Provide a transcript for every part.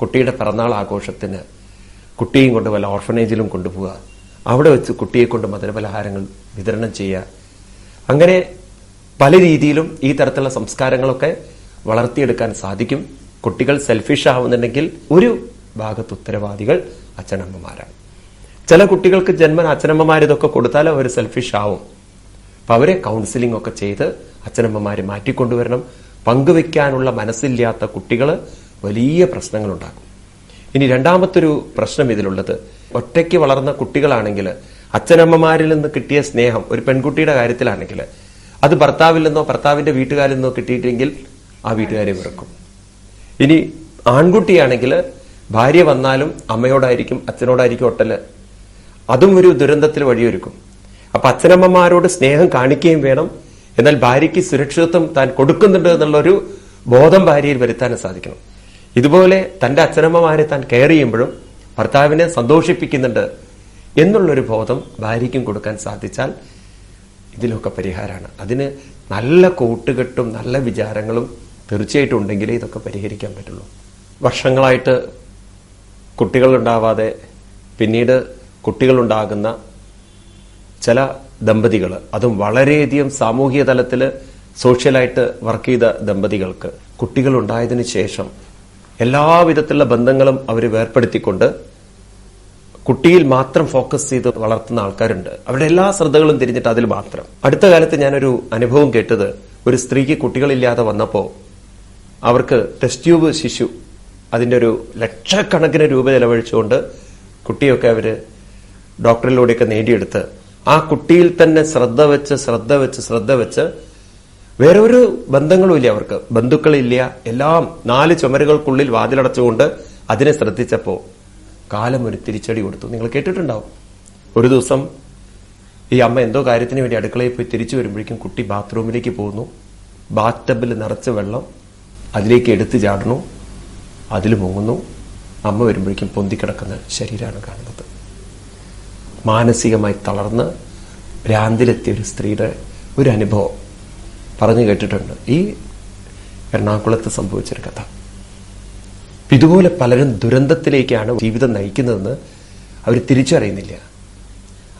കുട്ടിയുടെ പിറന്നാൾ ആഘോഷത്തിന് കുട്ടിയും കൊണ്ട് വല്ല ഓർഫനേജിലും കൊണ്ടുപോവുക. അവിടെ വെച്ച് കുട്ടിയെ കൊണ്ട് മധുരപലഹാരങ്ങൾ വിതരണം ചെയ്യുക. അങ്ങനെ പല രീതിയിലും ഈ തരത്തിലുള്ള സംസ്കാരങ്ങളൊക്കെ വളർത്തിയെടുക്കാൻ സാധിക്കും. കുട്ടികൾ സെൽഫിഷ് ആവുന്നുണ്ടെങ്കിൽ ഒരു ഭാഗത്ത് ഉത്തരവാദികൾ അച്ഛനമ്മമാരാണ്. ചില കുട്ടികൾക്ക് ജന്മൻ അച്ഛനമ്മമാർ ഇതൊക്കെ കൊടുത്താൽ അവർ സെൽഫിഷ് ആവും. അപ്പൊ അവരെ കൗൺസിലിംഗ് ഒക്കെ ചെയ്ത് അച്ഛനമ്മമാരെ മാറ്റിക്കൊണ്ടുവരണം. പങ്കുവെക്കാനുള്ള മനസ്സില്ലാത്ത കുട്ടികൾ വലിയ പ്രശ്നങ്ങളുണ്ടാക്കും. ഇനി രണ്ടാമത്തൊരു പ്രശ്നം ഇതിലുള്ളത്. ഒറ്റയ്ക്ക് വളർന്ന കുട്ടികളാണെങ്കിൽ അച്ഛനമ്മമാരിൽ നിന്ന് കിട്ടിയ സ്നേഹം ഒരു പെൺകുട്ടിയുടെ കാര്യത്തിലാണെങ്കിൽ അത് ഭർത്താവിൽ നിന്നോ ഭർത്താവിന്റെ വീട്ടുകാരിൽ നിന്നോ കിട്ടിയിട്ടെങ്കിൽ ആ വീട്ടുകാരെ വെറുക്കും. ഇനി ആൺകുട്ടിയാണെങ്കിൽ ഭാര്യ വന്നാലും അമ്മയോടായിരിക്കും അച്ഛനോടായിരിക്കും ഒട്ടൽ അതും ഒരു ദുരന്തത്തിൽ വഴിയൊരുക്കും. അപ്പൊ അച്ഛനമ്മമാരോട് സ്നേഹം കാണിക്കുകയും വേണം. എന്നാൽ ഭാര്യയ്ക്ക് സുരക്ഷിതത്വം താൻ കൊടുക്കുന്നുണ്ട് എന്നുള്ളൊരു ബോധം ഭാര്യയിൽ വരുത്താനും സാധിക്കണം. ഇതുപോലെ തന്റെ അച്ഛനമ്മമാരെ താൻ കെയർ ചെയ്യുമ്പോഴും ഭർത്താവിനെ സന്തോഷിപ്പിക്കുന്നുണ്ട് എന്നുള്ളൊരു ബോധം ഭാര്യയ്ക്കും കൊടുക്കാൻ സാധിച്ചാൽ ഇതിലൊക്കെ പരിഹാരമാണ്. അതിന് നല്ല കൂട്ടുകെട്ടും നല്ല വിചാരങ്ങളും തീർച്ചയായിട്ടും ഉണ്ടെങ്കിലേ ഇതൊക്കെ പരിഹരിക്കാൻ പറ്റുള്ളൂ. വർഷങ്ങളായിട്ട് കുട്ടികളുണ്ടാവാതെ പിന്നീട് കുട്ടികളുണ്ടാകുന്ന ചില ദമ്പതികൾ അതും വളരെയധികം സാമൂഹിക തലത്തിൽ സോഷ്യലായിട്ട് വർക്ക് ചെയ്ത ദമ്പതികൾക്ക് കുട്ടികളുണ്ടായതിനു ശേഷം എല്ലാവിധത്തിലുള്ള ബന്ധങ്ങളും അവർ വേർപ്പെടുത്തിക്കൊണ്ട് കുട്ടിയിൽ മാത്രം ഫോക്കസ് ചെയ്ത് വളർത്തുന്ന ആൾക്കാരുണ്ട്. അവരുടെ എല്ലാ ശ്രദ്ധകളും തിരിഞ്ഞിട്ട് അതിൽ മാത്രം. അടുത്ത കാലത്ത് ഞാനൊരു അനുഭവം കേട്ടത് ഒരു സ്ത്രീക്ക് കുട്ടികളില്ലാതെ വന്നപ്പോൾ അവർക്ക് ടെസ്റ്റ് ട്യൂബ് ശിശു അതിന്റെ ഒരു ലക്ഷക്കണക്കിന് രൂപ ചെലവഴിച്ചുകൊണ്ട് കുട്ടിയൊക്കെ അവർ ഡോക്ടറിലൂടെയൊക്കെ നേടിയെടുത്ത് ആ കുട്ടിയിൽ തന്നെ ശ്രദ്ധ വെച്ച് ശ്രദ്ധ വെച്ച് ശ്രദ്ധ വെച്ച് വേറെ ഒരു ബന്ധങ്ങളും ഇല്ല അവർക്ക്. ബന്ധുക്കളില്ല. എല്ലാം നാല് ചുമരുകൾക്കുള്ളിൽ വാതിലടച്ചുകൊണ്ട് അതിനെ ശ്രദ്ധിച്ചപ്പോ കാലം ഒരു തിരിച്ചടി കൊടുത്തു. നിങ്ങൾ കേട്ടിട്ടുണ്ടാവും. ഒരു ദിവസം ഈ അമ്മ എന്തോ കാര്യത്തിന് വേണ്ടി അടുക്കളയിൽ പോയി തിരിച്ചു വരുമ്പോഴേക്കും കുട്ടി ബാത്റൂമിലേക്ക് പോകുന്നു. ബാത്ത് ടബിൽ നിറച്ച വെള്ളം അതിലേക്ക് എടുത്തു ചാടുന്നു. അതിൽ മുങ്ങുന്നു. അമ്മ വരുമ്പോഴേക്കും പൊന്തിക്കിടക്കുന്ന ശരീരമാണ് കാണുന്നത്. മാനസികമായി തളർന്ന് ഭ്രാന്തിലെത്തിയ ഒരു സ്ത്രീയുടെ ഒരു അനുഭവം. പറഞ്ഞു കേട്ടിട്ടുണ്ട്. ഈ എറണാകുളത്ത് സംഭവിച്ചൊരു കഥ. ഇതുപോലെ പലരും ദുരന്തത്തിലേക്കാണ് ജീവിതം നയിക്കുന്നതെന്ന് അവർ തിരിച്ചറിയുന്നില്ല.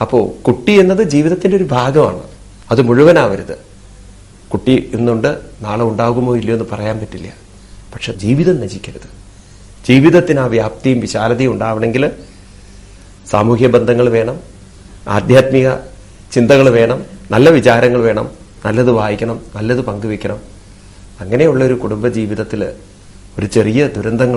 അപ്പോൾ കുട്ടി എന്നത് ജീവിതത്തിന്റെ ഒരു ഭാഗമാണ്. അത് മുഴുവനാവരുത്. കുട്ടി ഇന്നുണ്ട് നാളെ ഉണ്ടാകുമോ ഇല്ലയോ എന്ന് പറയാൻ പറ്റില്ല. പക്ഷെ ജീവിതം നശിക്കരുത്. ജീവിതത്തിന് ആ വ്യാപ്തിയും വിശാലതയും ഉണ്ടാവണമെങ്കിൽ സാമൂഹ്യ ബന്ധങ്ങൾ വേണം ആധ്യാത്മിക ചിന്തകൾ വേണം നല്ല വിചാരങ്ങൾ വേണം നല്ലത് വായിക്കണം നല്ലത് പങ്കുവെക്കണം അങ്ങനെയുള്ള ഒരു കുടുംബ ജീവിതത്തിൽ ഒരു ചെറിയ ദുരന്തങ്ങൾ